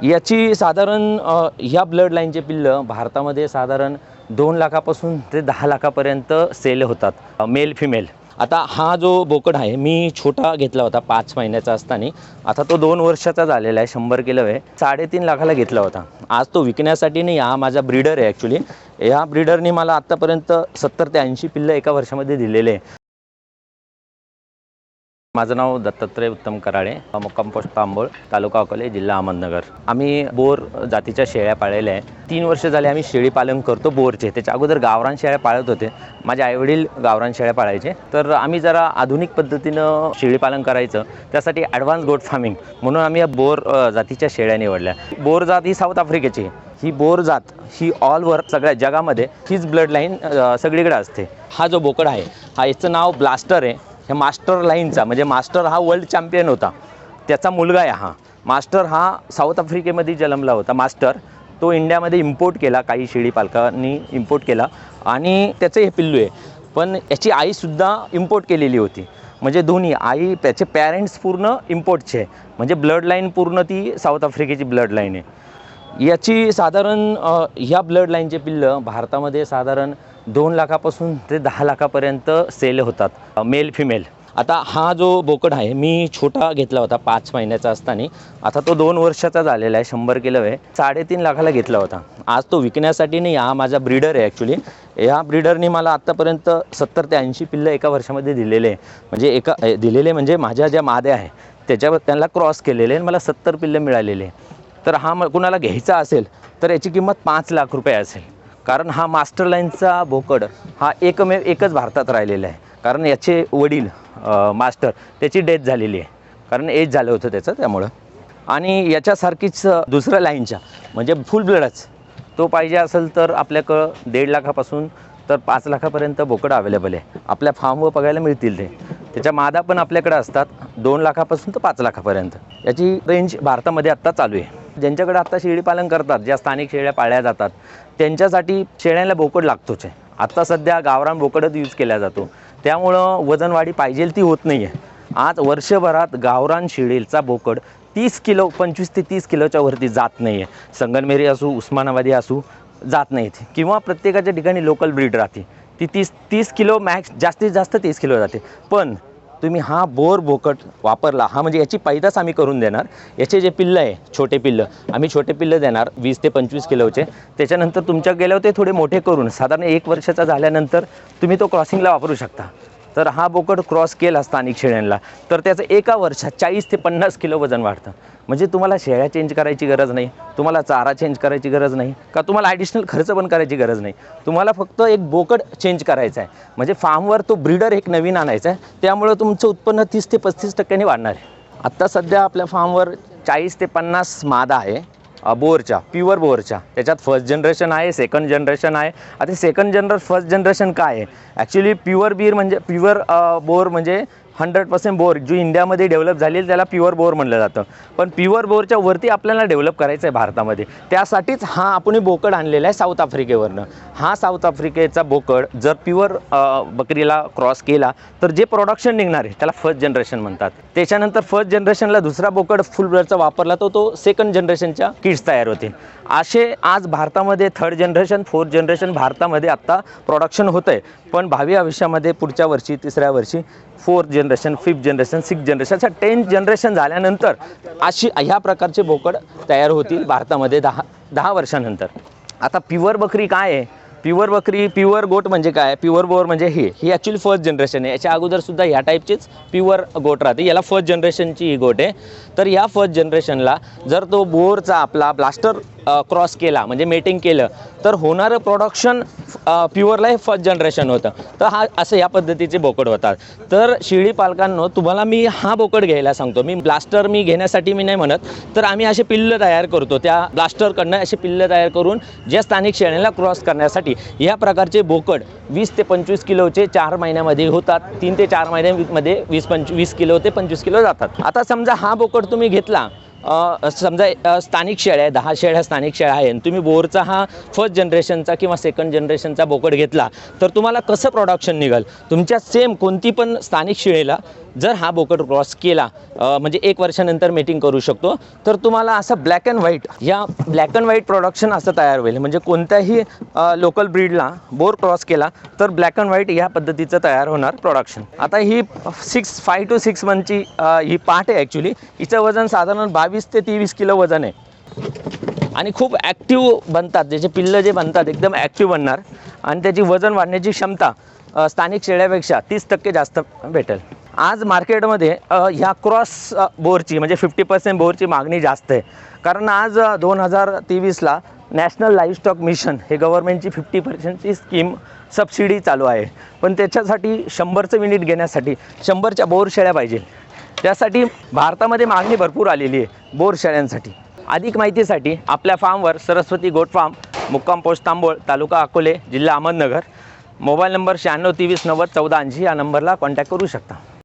याची साधारण ह्या ब्लड लाईनचे पिल्लं भारतामध्ये साधारण दोन लाखापासून ते दहा लाखापर्यंत सेल होतात मेल फिमेल. आता हा जो बोकड आहे मी छोटा घेतला होता पाच महिन्याचा असताना. आता तो दोन वर्षाचा झालेला आहे शंभर किलो आहे. साडेतीन लाखाला घेतला होता. आज तो विकण्यासाठी नाही हा माझा ब्रीडर आहे ॲक्च्युली ह्या ब्रीडरने मला आत्तापर्यंत सत्तर ते ऐंशी पिल्लं एका वर्षामध्ये दिलेले आहे. माझं नाव दत्तात्रय उत्तम कराळे मुक्काम पोस्ट तांबोळ तालुका अकोले जिल्हा अहमदनगर. आम्ही बोर जातीच्या शेळ्या पाळलेल्या आहे तीन वर्ष झाले आम्ही शेळी पालन करतो बोरचे. त्याच्या अगोदर गावरान शेळ्या पाळत होते. माझे आईवडील गावरान शेळ्या पाळायचे. तर आम्ही जरा आधुनिक पद्धतीनं शेळी पालन करायचं. त्यासाठी ॲडव्हान्स गोट फार्मिंग म्हणून आम्ही या बोर जातीच्या शेळ्या निवडल्या. बोर जात ही साऊथ आफ्रिकेची आहे. ही बोर जात ही ऑलवर सगळ्या जगामध्ये हीच ब्लड लाईन सगळीकडे असते. हा जो बोकड आहे हा याचं नाव ब्लास्टर आहे. ह्या मास्टर लाईनचा म्हणजे मास्टर हा वर्ल्ड चॅम्पियन होता. त्याचा मुलगा आहे हा. मास्टर हा साऊथ आफ्रिकेमध्ये जन्मला होता. मास्टर तो इंडियामध्ये इम्पोर्ट केला काही शेळी पालकांनी इम्पोर्ट केला. आणि त्याचं हे पिल्लू आहे. पण याची आईसुद्धा इम्पोर्ट केलेली होती. म्हणजे दोन्ही आई त्याचे पॅरेंट्स पूर्ण इम्पोर्टचे म्हणजे ब्लड लाईन पूर्ण ती साऊथ आफ्रिकेची ब्लड लाईन आहे. याची साधारण ह्या ब्लड लाईनचे पिल्लं भारतामध्ये साधारण दोन लाखापासून ते दहा लाखापर्यंत सेल होतात मेल फिमेल आता हा जो बोकड आहे मी छोटा घेतला होता पाच महिन्याचा असताना. आता तो दोन वर्षाचा झालेला आहे शंभर किलो आहे. साडेतीन लाखाला घेतला होता. आज तो विकण्यासाठी नाही हा माझा ब्रीडर आहे ॲक्च्युली ह्या ब्रीडरने मला आत्तापर्यंत सत्तर ते ऐंशी पिल्लं एका वर्षामध्ये दिलेले आहे. म्हणजे एका ए, दिलेले म्हणजे माझ्या ज्या माद्या आहे त्याच्यावर त्यांना क्रॉस केलेले आणि मला सत्तर पिल्लं मिळालेले तर हा म कुणाला घ्यायचा असेल तर याची किंमत पाच लाख रुपये असेल. कारण हा मास्टर लाईनचा बोकड हा एकमेव एकच भारतात राहिलेला आहे. कारण याचे वडील मास्टर त्याची डेथ झालेली आहे. कारण एज झालं होतं त्याचं त्यामुळं. आणि याच्यासारखीच दुसऱ्या लाईनच्या म्हणजे फुल ब्लडच तो पाहिजे असेल तर आपल्याकडं दीड लाखापासून तर पाच लाखापर्यंत बोकडं अवेलेबल आहे. आपल्या फार्मवर बघायला मिळतील ते. त्याच्या मादा पण आपल्याकडे असतात. दोन लाखापासून तर पाच लाखापर्यंत. याची रेंज भारतामध्ये आत्ता चालू आहे. ज्यांच्याकडे आत्ता शेळी पालन करतात ज्या स्थानिक शेळ्या पाळल्या जातात त्यांच्यासाठी शेळ्यांना बोकड लागतोच आहे. आत्ता सध्या गावरान बोकडच यूज केला जातो. त्यामुळं वजनवाढी पाहिजे ती होत नाही आहे आज वर्षभरात गावरान शेळीचा बोकड तीस किलो पंचवीस ते तीस किलोच्या वरती जात नाही आहे संगनमेरी असू उस्मानाबादी असू जात नाहीत किंवा प्रत्येकाच्या ठिकाणी लोकल ब्रीड राहते. ती तीस तीस किलो मॅक्स जास्तीत जास्त तीस किलो जाते. पण तुम्ही हा बोर भोकट वापरला हा म्हणजे याची पैदास आम्ही करून देणार. याचे जे पिल्लं आहे छोटे पिल्लं आम्ही छोटे पिल्लं देणार वीस ते पंचवीस किलोचे. त्याच्यानंतर तुमच्या गेल्यावर ते थोडे मोठे करून साधारण एक वर्षाचा झाल्यानंतर तुम्ही तो क्रॉसिंगला वापरू शकता. तर हा बोकड क्रॉस केला स्थानिक शेळ्यांना. तर त्याचं एका वर्षात चाळीस ते पन्नास किलो वजन वाढतं. म्हणजे तुम्हाला शेळ्या चेंज करायची गरज नाही. तुम्हाला चारा चेंज करायची गरज नाही. का तुम्हाला ॲडिशनल खर्च पण करायची गरज नाही. तुम्हाला फक्त एक बोकड चेंज करायचा आहे. म्हणजे फार्मवर तो ब्रीडर एक नवीन आणायचा आहे. त्यामुळं तुमचं उत्पन्न तीस ते पस्तीस टक्क्यांनी वाढणार आहे. आत्ता सध्या आपल्या फार्मवर चाळीस ते पन्नास मादा आहे. बोअरच्या बोरच्या प्युअर बोरच्या. त्याच्यात फर्स्ट जनरेशन आहे सेकंड जनरेशन आहे. आता सेकंड जनरल फर्स्ट जनरेशन काय आहे? ॲक्च्युली प्युअर बीर म्हणजे प्युअर बोर म्हणजे हंड्रेड पर्सेंट बोर जो इंडियामध्ये डेव्हलप झालेली त्याला प्युअर बोर म्हणलं जातं. पण प्युअर बोरच्या वरती आपल्याला डेव्हलप करायचं आहे भारतामध्ये. त्यासाठीच हा आपण बोकड आणलेला आहे साऊथ आफ्रिकेवरनं. हा साऊथ आफ्रिकेचा बोकड जर प्युअर बकरीला क्रॉस केला तर जे प्रोडक्शन निघणार आहे त्याला फर्स्ट जनरेशन म्हणतात. त्याच्यानंतर फर्स्ट जनरेशनला दुसरा बोकड फुल ब्लडचा वापरला तर तो सेकंड जनरेशनच्या किट्स तयार होतील. असे आज भारतामध्ये थर्ड जनरेशन फोर्थ जनरेशन भारतामध्ये आत्ता प्रोडक्शन होतं आहे पण भावी आयुष्यामध्ये पुढच्या वर्षी तिसऱ्या वर्षी fourth generation fifth generation six generation अशा टेन्थ जनरेशन झाल्यानंतर अशी ह्या प्रकारचे बोकड तयार होतील भारतामध्ये दहा दहा वर्षानंतर. आता प्युअर बकरी काय आहे? प्युअर बकरी प्युअर गोट म्हणजे काय? प्युअर बोअर म्हणजे हे. ही ॲक्च्युली फर्स्ट जनरेशन आहे. याच्या अगोदरसुद्धा ह्या टाईपचीच प्युअर गोट राहते. याला फर्स्ट जनरेशनची ही गोट आहे. तर या फर्स्ट जनरेशनला जर तो बोअरचा आपला ब्लास्टर क्रॉस केला म्हणजे मेटिंग केलं तर होणारं production pure life first generation होतं. तर हा असं या पद्धतीचे बोकड होतात. तर शेळी पालकांनो तुम्हाला मी हा बोकड घ्यायला सांगतो. मी ब्लास्टर मी घेण्यासाठी मी नाही म्हणत. तर आम्ही असे पिल्लं तयार करतो. त्या ब्लास्टरकडनं असे पिल्लं तयार करून ज्या स्थानिक शेळ्यांना क्रॉस करण्यासाठी या प्रकारचे बोकड वीस ते पंचवीस किलोचे चार महिन्यामध्ये होतात. तीन ते चार महिन्यामध्ये वीस पंचवीस वीस किलो ते पंचवीस किलो जातात. आता समजा हा बोकड तुम्ही घेतला समजा स्थानिक शेळ्या आहे दहा शेळ्या स्थानिक शेळ्या आहे आणि तुम्ही बोरचा हा फर्स्ट जनरेशनचा किंवा सेकंड जनरेशनचा बोकड घेतला तर तुम्हाला कसं प्रोडक्शन निघाल? तुमच्या सेम कोणती पण स्थानिक शेळीला जर हा बोकड क्रॉस केला म्हणजे एक वर्षानंतर मेटिंग करू शकतो तर तुम्हाला असं ब्लॅक अँड व्हाईट या ब्लॅक अँड व्हाईट प्रोडक्शन असं तयार होईल. म्हणजे कोणत्याही लोकल ब्रीडला बोर क्रॉस केला तर ब्लॅक अँड व्हाईट या पद्धतीचं तयार होणार प्रोडक्शन आता ही सिक्स फाय टू सिक्स मंथची ही पाठ आहे ॲक्च्युली हिचं वजन साधारण बावीस ते तेवीस किलो वजन आहे. आणि खूप ॲक्टिव्ह बनतात. त्याचे पिल्लं जे बनतात एकदम ॲक्टिव्ह बनणार. आणि त्याची वजन वाढण्याची क्षमता स्थानिक शेळ्यापेक्षा तीस टक्के जास्त भेटेल. आज मार्केटमध्ये ह्या क्रॉस बोरची म्हणजे फिफ्टी पर्सेंट बोरची मागणी जास्त आहे. कारण आज दोन हजार तेवीसला नॅशनल लाईव्हस्टॉक मिशन हे गव्हर्नमेंटची फिफ्टी पर्सेंटची स्कीम सबसिडी चालू आहे. पण त्याच्यासाठी शंभरचं युनिट घेण्यासाठी शंभरच्या बोर शेळ्या पाहिजे. त्यासाठी भारतामध्ये मागणी भरपूर आलेली आहे बोर शेळ्यांसाठी. अधिक माहितीसाठी आपल्या फार्मवर सरस्वती गोट फार्म मुक्काम पोस्ट तांबोळ तालुका अकोले जिल्हा अहमदनगर मोबाईल नंबर शहाण्णव तेवीस नव्वद चौदा ऐंशी या नंबरला कॉन्टॅक्ट करू शकता.